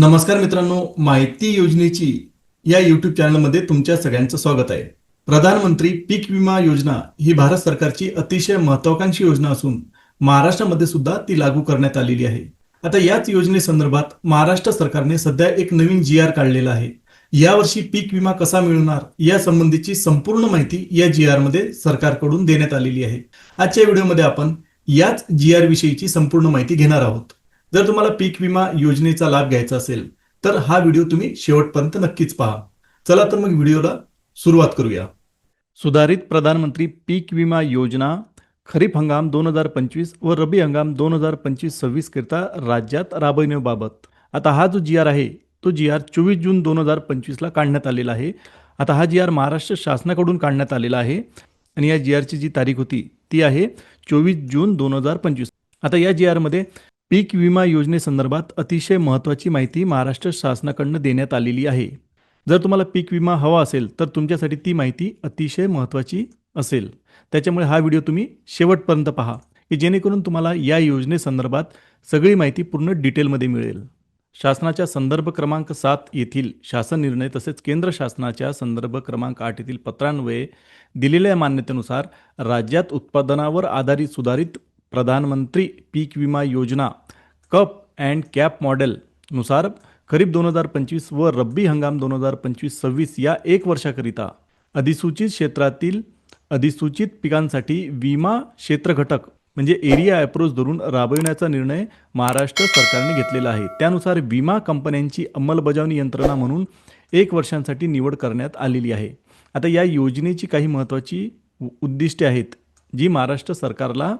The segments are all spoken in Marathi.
नमस्कार मित्रांनो माहिती योजनेची या युट्यूब चॅनलमध्ये तुमच्या सगळ्यांचं स्वागत आहे. प्रधानमंत्री पीक विमा योजना ही भारत सरकारची अतिशय महत्वाकांक्षी योजना असून महाराष्ट्रामध्ये सुद्धा ती लागू करण्यात आलेली आहे. आता याच योजनेसंदर्भात महाराष्ट्र सरकारने सध्या एक नवीन जी आर काढलेला आहे. यावर्षी पीक विमा कसा मिळणार या संबंधीची संपूर्ण माहिती या जी आरमध्ये सरकारकडून देण्यात आलेली आहे. आजच्या व्हिडिओमध्ये आपण याच जी आर विषयीची संपूर्ण माहिती घेणार आहोत. जर तुम्हाला पीक विमा योजनेचा लाभ घ्यायचा असेल तर हा व्हिडिओ तुम्ही शेवटपर्यंत नक्कीच पहा. चला तर मग व्हिडिओला सुरुवात करूया. सुधारित प्रधानमंत्री पीक विमा योजना खरीप हंगाम दोन हजार पंचवीस व रब्बी हंगाम दोन हजार पंचवीस सव्वीस करता राज्यात राबविण्याबाबत. आता हा जो जी आर आहे तो जी आर चोवीस जून दोन हजार पंचवीसला काढण्यात आलेला आहे. आता हा जी आर महाराष्ट्र शासनाकडून काढण्यात आलेला आहे आणि या जी आरची जी तारीख होती ती आहे चोवीस जून दोन हजार पंचवीस. आता या जी आरमध्ये पीक विमा योजनेसंदर्भात अतिशय महत्त्वाची माहिती महाराष्ट्र शासनाकडनं देण्यात आलेली आहे. जर तुम्हाला पीक विमा हवा असेल तर तुमच्यासाठी ती माहिती अतिशय महत्त्वाची असेल. त्याच्यामुळे हा व्हिडिओ तुम्ही शेवटपर्यंत पहा की जेणेकरून तुम्हाला या योजनेसंदर्भात सगळी माहिती पूर्ण डिटेलमध्ये मिळेल. शासनाच्या संदर्भ क्रमांक सात येथील शासन निर्णय तसेच केंद्र शासनाच्या संदर्भ क्रमांक आठ येथील पत्रान्वये दिलेल्या मान्यतेनुसार राज्यात उत्पादनावर आधारित सुधारित प्रधानमंत्री पीक विमा योजना कप अँड कॅप मॉडेलनुसार खरीप दोन हजार पंचवीस व रब्बी हंगाम दोन हजार पंचवीस सव्वीस या एक वर्षाकरिता अधिसूचित क्षेत्रातील अधिसूचित पिकांसाठी विमा क्षेत्र घटक म्हणजे एरिया अप्रोच धरून राबविण्याचा निर्णय महाराष्ट्र सरकारने घेतलेला आहे. त्यानुसार विमा कंपन्यांची अंमलबजावणी यंत्रणा म्हणून एक वर्षांसाठी निवड करण्यात आलेली आहे. आता या योजनेची काही महत्त्वाची उ- उद्दिष्टे आहेत. जी महाराष्ट्र सरकारला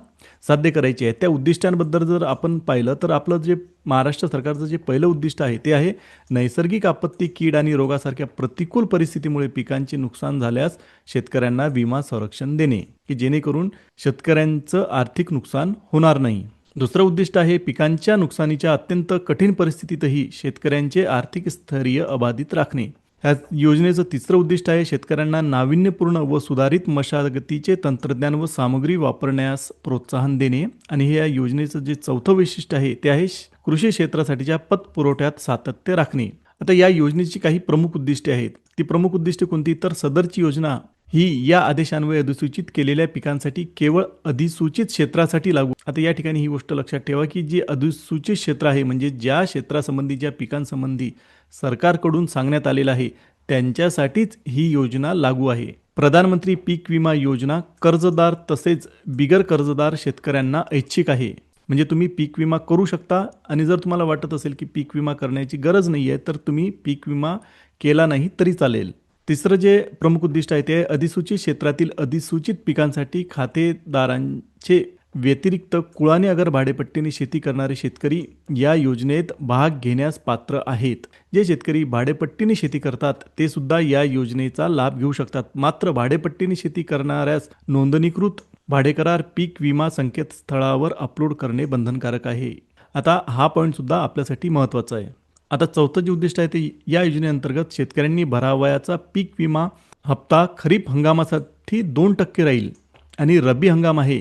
साध्य करायची आहे. त्या उद्दिष्टांबद्दल जर आपण पाहिलं तर आपलं जे महाराष्ट्र सरकारचं जे पहिलं उद्दिष्ट आहे ते आहे नैसर्गिक आपत्ती कीड आणि रोगासारख्या प्रतिकूल परिस्थितीमुळे पिकांचे नुकसान झाल्यास शेतकऱ्यांना विमा संरक्षण देणे की जेणेकरून शेतकऱ्यांचं आर्थिक नुकसान होणार नाही. दुसरं उद्दिष्ट आहे पिकांच्या नुकसानीच्या अत्यंत कठीण परिस्थितीतही शेतकऱ्यांचे आर्थिक स्थैर्य अबाधित राखणे. या योजनेचं तिसरं उद्दिष्ट आहे शेतकऱ्यांना नाविन्यपूर्ण व सुधारित मशागतीचे तंत्रज्ञान व सामग्री वापरण्यास प्रोत्साहन देणे. आणि हे या योजनेचं जे चौथं वैशिष्ट्य आहे ते आहे श- कृषी क्षेत्रासाठीच्या पत पुरवठ्यात सातत्य राखणे. आता या योजनेची काही प्रमुख उद्दिष्टे आहेत. ती प्रमुख उद्दिष्टे कोणती? तर सदरची योजना ही या आदेशान्वये अधिसूचित केलेल्या पिकांसाठी केवळ अधिसूचित क्षेत्रासाठी लागू. आता या ठिकाणी ही गोष्ट लक्षात ठेवा की जे अधिसूचित क्षेत्र आहे म्हणजे ज्या क्षेत्रासंबंधी ज्या पिकांसंबंधी सरकारकडून सांगण्यात आलेलं आहे त्यांच्यासाठीच ही योजना लागू आहे. प्रधानमंत्री पीक विमा योजना कर्जदार तसेच बिगर कर्जदार शेतकऱ्यांना ऐच्छिक आहे. म्हणजे तुम्ही पीक विमा करू शकता आणि जर तुम्हाला वाटत असेल की पीक विमा करण्याची गरज नाही आहे तर तुम्ही पीक विमा केला नाही तरी चालेल. तिसरं जे प्रमुख उद्दिष्ट आहे ते अधिसूचित क्षेत्रातील अधिसूचित पिकांसाठी खातेदारांचे व्यतिरिक्त कुळाने अगर भाडेपट्टीने शेती करणारे शेतकरी या योजनेत भाग घेण्यास पात्र आहेत. जे शेतकरी भाडेपट्टीने शेती करतात ते सुद्धा या योजनेचा लाभ घेऊ शकतात. मात्र भाडेपट्टीने शेती करणाऱ्यास नोंदणीकृत भाडेकरार पीक विमा संकेतस्थळावर अपलोड करणे बंधनकारक आहे. आता हा पॉईंट सुद्धा आपल्यासाठी महत्त्वाचा आहे. आता चौथं जे उद्दिष्ट आहे ते या योजनेअंतर्गत शेतकऱ्यांनी भरावयाचा पीक विमा हप्ता खरीप हंगामासाठी दोन टक्के राहील आणि रब्बी हंगाम आहे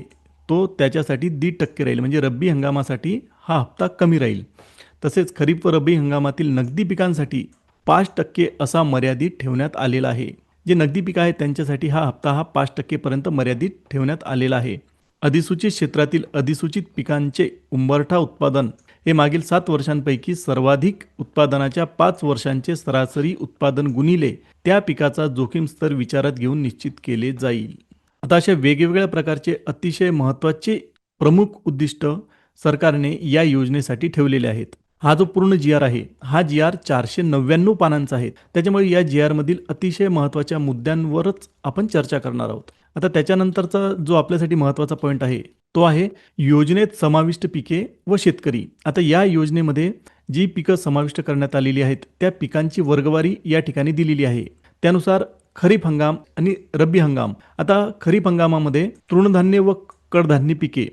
तो त्याच्यासाठी दीड टक्के राहील. म्हणजे रब्बी हंगामासाठी हा हप्ता कमी राहील. तसेच खरीप व रब्बी हंगामातील नगदी पिकांसाठी पाच टक्के असा मर्यादित ठेवण्यात आलेला आहे. जे नगदी पिकं आहेत त्यांच्यासाठी हा हप्ता हा पाच टक्केपर्यंत मर्यादित ठेवण्यात आलेला आहे. अधिसूचित क्षेत्रातील अधिसूचित पिकांचे उंबरठा उत्पादन हे मागील सात वर्षांपैकी सर्वाधिक उत्पादनाच्या पाच वर्षांचे सरासरी उत्पादन गुणिले त्या पिकाचा जोखीम स्तर विचारात घेऊन निश्चित केले जाईल. आता अशा वेगवेगळ्या प्रकारचे अतिशय महत्त्वाचे प्रमुख उद्दिष्ट सरकारने या योजनेसाठी ठेवलेले आहेत. हा जो पूर्ण जी आर आहे हा जी आर चारशे नव्याण्णव पानांचा आहे. त्याच्यामुळे या जी आरमधील अतिशय महत्त्वाच्या मुद्द्यांवरच आपण चर्चा करणार आहोत. आता त्याच्यानंतरचा जो आपल्यासाठी महत्त्वाचा पॉईंट आहे तो आहे योजनेत समाविष्ट पिके व शेतकरी. आता या योजनेमध्ये जी पिकं समाविष्ट करण्यात आलेली आहेत त्या पिकांची वर्गवारी या ठिकाणी दिलेली आहे. त्यानुसार खरीप हंगाम आणि रब्बी हंगाम. आता खरीप हंगामामध्ये तृणधान्य व कडधान्य पिके.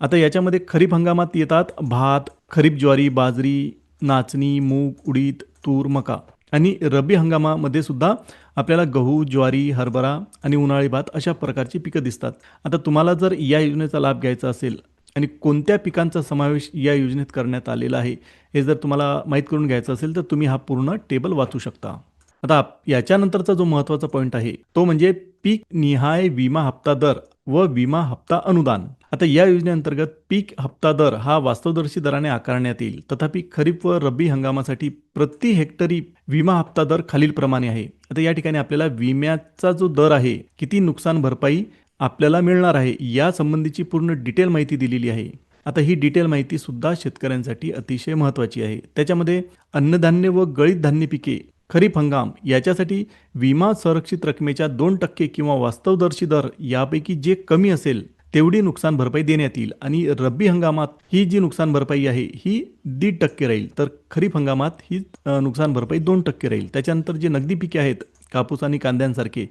आता याच्यामध्ये खरीप हंगामात येतात भात खरीप ज्वारी बाजरी नाचणी मूग उडीद तूर मका. आणि रब्बी हंगामामध्ये सुद्धा आपल्याला गहू ज्वारी हरभरा आणि उन्हाळी भात अशा प्रकारची पिकं दिसतात. आता तुम्हाला जर या योजनेचा लाभ घ्यायचा असेल आणि कोणत्या पिकांचा समावेश या योजनेत करण्यात आलेला आहे हे जर तुम्हाला माहीत करून घ्यायचं असेल तर तुम्ही हा पूर्ण टेबल वाचू शकता. आता याच्यानंतरचा जो महत्त्वाचा पॉईंट आहे तो म्हणजे पीक निहाय विमा हप्ता दर व विमा हप्ता अनुदान. आता या योजनेअंतर्गत पीक हप्ता दर हा वास्तवदर्शी दराने आकारण्यात येईल. तथापि खरीप व रब्बी हंगामासाठी प्रति हेक्टरी विमा हप्ता दर खालीलप्रमाणे आहे. आता या ठिकाणी आपल्याला विम्याचा जो दर आहे किती नुकसान भरपाई आपल्याला मिळणार आहे या संबंधीची पूर्ण डिटेल माहिती दिलेली आहे. आता ही डिटेल माहिती सुद्धा शेतकऱ्यांसाठी अतिशय महत्त्वाची आहे. त्याच्यामध्ये अन्नधान्य व गळीत धान्य पिके खरीप हंगाम याच्यासाठी विमा संरक्षित रकमेच्या दोन टक्के किंवा वास्तवदर्शी दर यापैकी जे कमी असेल तेवढी नुकसान भरपाई देण्यात येईल आणि रब्बी हंगामात ही जी नुकसान भरपाई आहे ही दीड टक्के राहील. तर खरीप हंगामात ही नुकसान भरपाई दोन टक्के राहील. त्याच्यानंतर जे नगदी पिके आहेत कापूस आणि कांद्यांसारखे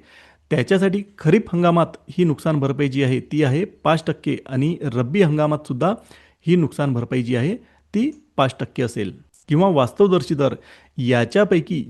त्याच्यासाठी खरीप हंगामात ही नुकसान भरपाई जी आहे ती आहे पाच टक्के आणि रब्बी हंगामात सुद्धा ही नुकसान भरपाई जी आहे ती पाच टक्के असेल. किंवा वास्तवदर्शी दर याच्यापैकी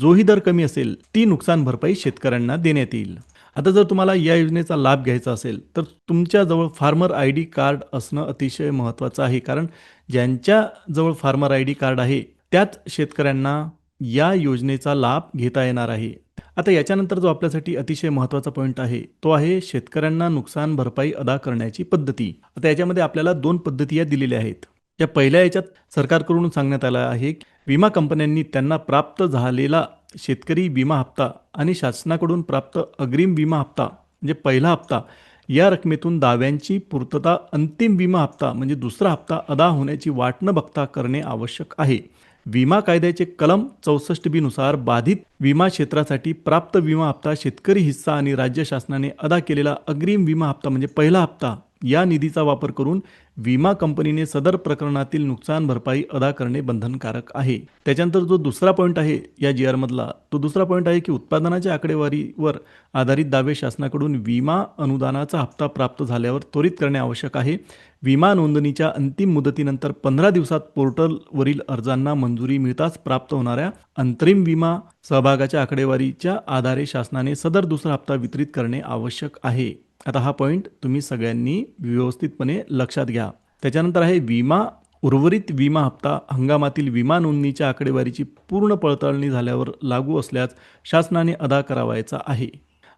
जोही दर कमी असेल ती नुकसान भरपाई शेतकऱ्यांना देण्यात येईल. आता जर तुम्हाला या योजनेचा लाभ घ्यायचा असेल तर तुमच्याजवळ फार्मर आय डी कार्ड असणं अतिशय महत्त्वाचं आहे. कारण ज्यांच्याजवळ फार्मर आय डी कार्ड आहे त्याच शेतकऱ्यांना या योजनेचा लाभ घेता येणार आहे. आता याच्यानंतर जो आपल्यासाठी अतिशय महत्त्वाचा पॉईंट आहे तो आहे शेतकऱ्यांना नुकसान भरपाई अदा करण्याची पद्धती. आता याच्यामध्ये आपल्याला दोन पद्धती या दिलेल्या आहेत. या पहिल्या याच्यात सरकारकडून सांगण्यात आलं आहे विमा कंपन्यांनी त्यांना प्राप्त झालेला शेतकरी विमा हप्ता आणि शासनाकडून प्राप्त अग्रिम विमा हप्ता म्हणजे पहिला हप्ता या रकमेतून दाव्यांची पूर्तता अंतिम विमा हप्ता म्हणजे दुसरा हप्ता अदा होण्याची वाट न बघता करणे आवश्यक आहे. विमा कायद्याचे कलम चौसष्ट बी नुसार बाधित विमा क्षेत्रासाठी प्राप्त विमा हप्ता शेतकरी हिस्सा आणि राज्य शासनाने अदा केलेला अग्रिम विमा हप्ता म्हणजे पहिला हप्ता या निधीचा वापर करून विमा कंपनीने सदर प्रकरणातील नुकसान भरपाई अदा करणे बंधनकारक आहे. त्याच्यानंतर जो दुसरा पॉईंट आहे या जी आरमधला तो दुसरा पॉईंट आहे की उत्पादनाच्या आकडेवारीवर आधारित दावे शासनाकडून विमा अनुदानाचा हप्ता प्राप्त झाल्यावर त्वरित करणे आवश्यक आहे. विमा नोंदणीच्या अंतिम मुदतीनंतर पंधरा दिवसात पोर्टलवरील अर्जांना मंजुरी मिळताच प्राप्त होणाऱ्या अंतरिम विमा सहभागाच्या आकडेवारीच्या आधारे शासनाने सदर दुसरा हप्ता वितरित करणे आवश्यक आहे. आता हा पॉईंट तुम्ही सगळ्यांनी व्यवस्थितपणे लक्षात घ्या. त्याच्यानंतर आहे विमा उर्वरित विमा हप्ता हंगामातील विमा नोंदणीच्या आकडेवारीची पूर्ण पडताळणी झाल्यावर लागू असल्यास शासनाने अदा करावायचा आहे.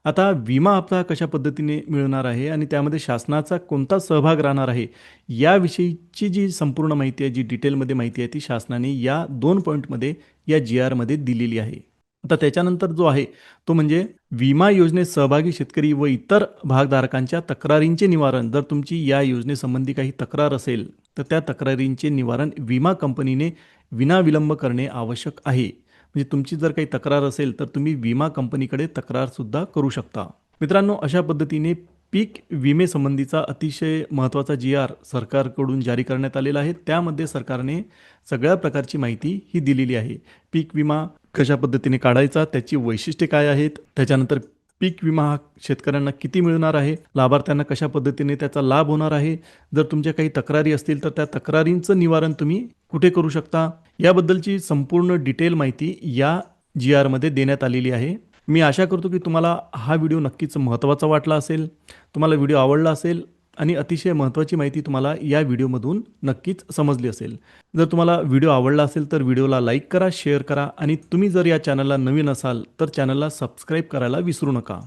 आता विमा हप्ता कशा पद्धतीने मिळणार आहे आणि त्यामध्ये शासनाचा कोणता सहभाग राहणार आहे याविषयीची जी संपूर्ण माहिती आहे जी डिटेलमध्ये माहिती आहे ती शासनाने या दोन पॉईंटमध्ये या जी आरमध्ये दिलेली आहे. आता त्याच्यानंतर जो आहे तो म्हणजे विमा योजनेत सहभागी शेतकरी व इतर भागधारकांच्या तक्रारींचे निवारण. जर तुमची या योजनेसंबंधी काही तक्रार असेल तर त्या तक्रारींचे निवारण विमा कंपनीने विनाविलंब करणे आवश्यक आहे. म्हणजे तुमची जर काही तक्रार असेल तर तुम्ही विमा कंपनीकडे तक्रारसुद्धा करू शकता. मित्रांनो अशा पद्धतीने पीक विमेसंबंधीचा अतिशय महत्त्वाचा जी आर सरकारकडून जारी करण्यात आलेला आहे. त्यामध्ये सरकारने सगळ्या प्रकारची माहिती ही दिलेली आहे. पीक विमा कशा पद्धतीने काढायचा त्याची वैशिष्ट्ये काय आहेत त्याच्यानंतर पीक विमा हा शेतकऱ्यांना किती मिळणार आहे लाभार्थ्यांना कशा पद्धतीने त्याचा लाभ होणार आहे जर तुमच्या काही तक्रारी असतील तर त्या तक्रारींचं निवारण तुम्ही कुठे करू शकता? याबद्दलची संपूर्ण डिटेल माहिती या जी आरमध्ये देण्यात आलेली आहे. मी आशा करतो की तुम्हाला हा व्हिडिओ नक्कीच महत्त्वाचा वाटला असेल. तुम्हाला व्हिडिओ आवडला असेल आणि अतिशय महत्त्वाची माहिती तुम्हाला या व्हिडिओमधून नक्कीच समजली असेल. जर तुम्हाला व्हिडिओ आवडला असेल तर व्हिडिओला लाईक करा शेअर करा आणि तुम्ही जर या चॅनलला नवीन असाल तर चॅनलला सबस्क्राईब करायला विसरू नका.